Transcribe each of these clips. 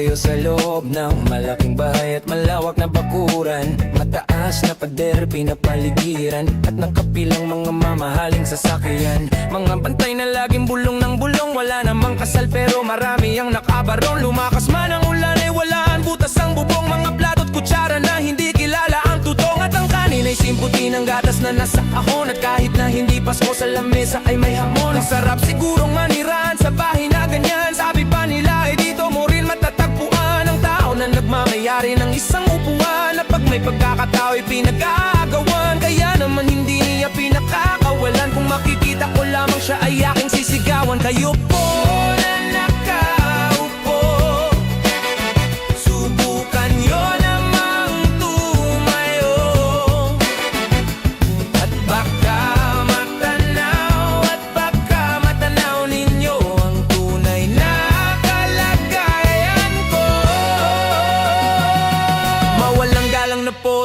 kayo sa loob ng malaking bahay at malawak na bakuran? Mataas na pader, pinapaligiran At nakapilang mga mamahaling sasakyan. Mga bantay na laging bulong ng bulong Wala namang kasal pero marami ang nakabarong. Lumakas man ang ulan ay walaan Butas ang bubong, mga plato at kutsara na hindi kilala Ang tutong. At ang kanin ay simputi ng gatas na nasa ahon. At kahit na hindi pasko sa lamesa ay may hamon. Ang sarap sigurong manirahan sa bahay na ganyan. Sabi ay pinag-aagawan Kaya naman hindi niya pinakakawalan. Kung makikita ko lamang siya ay aking sisigawan. Kayo po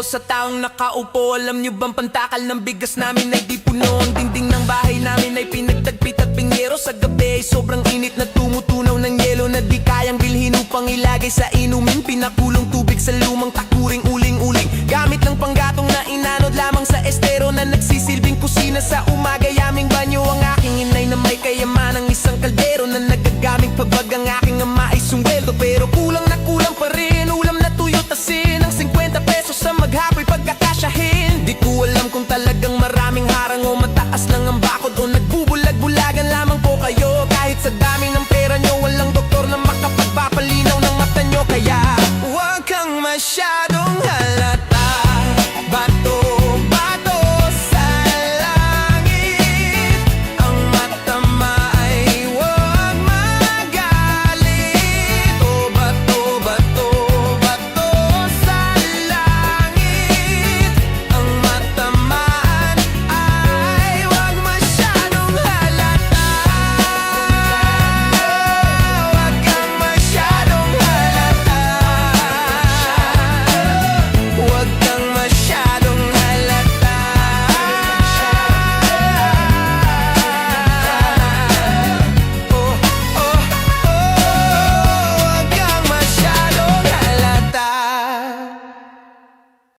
sa taong nakaupo Alam nyo bang pantakal ng bigas namin ay di puno? Ang dingding ng bahay namin ay pinagtagpit at pingero Sa gabi ay sobrang init na tumutunaw ng yelo Na di kayang bilhin upang ilagay sa inumin. Pinakulong tubig sa lumang takuring uling-uling. Gamit ng panggatong na inanod lamang sa estero Na nagsisilbing kusina sa umaga.